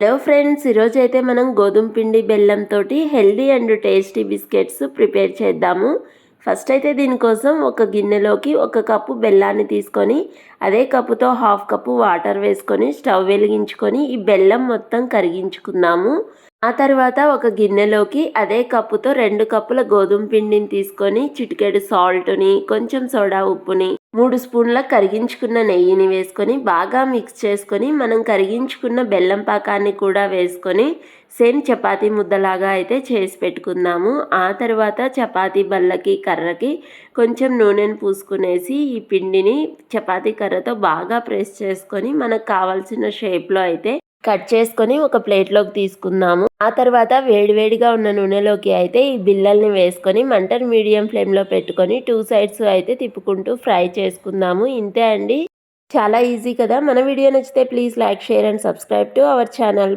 Hello friends ఈరోజు అయితే మనం గోధుమ పిండి బెల్లంతో healthy and tasty biscuits prepare చేద్దాము. ఫస్ట్ అయితే దీనికోసం ఒక గిన్నెలోకి ఒక కప్పు బెల్లాన్ని తీసుకొని అదే కప్పుతో హాఫ్ కప్పు వాటర్ వేసుకొని స్టవ్ వెలిగించుకొని ఈ బెల్లం మొత్తం కరిగించుకుందాము. ఆ తర్వాత ఒక గిన్నెలోకి అదే కప్పుతో రెండు కప్పుల గోధుమ పిండిని తీసుకొని చిటికెడు సాల్ట్ని కొంచెం సోడా ఉప్పుని మూడు స్పూన్ల కరిగించుకున్న నెయ్యిని వేసుకొని బాగా మిక్స్ చేసుకొని మనం కరిగించుకున్న బెల్లం పాకాన్ని కూడా వేసుకొని సేమ్ చపాతీ ముద్దలాగా అయితే చేసి పెట్టుకుందాము. ఆ తర్వాత చపాతీ బల్లకి కర్రకి కొంచెం నూనెను పూసుకునేసి ఈ పిండిని చపాతీ కర్రతో బాగా ప్రెస్ చేసుకొని మనకు కావాల్సిన షేప్లో అయితే కట్ చేసుకొని ఒక ప్లేట్లోకి తీసుకుందాము. ఆ తర్వాత వేడివేడిగా ఉన్న నూనెలోకి అయితే ఈ బిల్లల్ని వేసుకొని మంటను మీడియం ఫ్లేమ్లో పెట్టుకొని టూ సైడ్స్ అయితే తిప్పుకుంటూ ఫ్రై చేసుకుందాము. ఇంతే అండి. చాలా ఈజీ కదా. మన వీడియో నచ్చితే please like share and subscribe to our channel.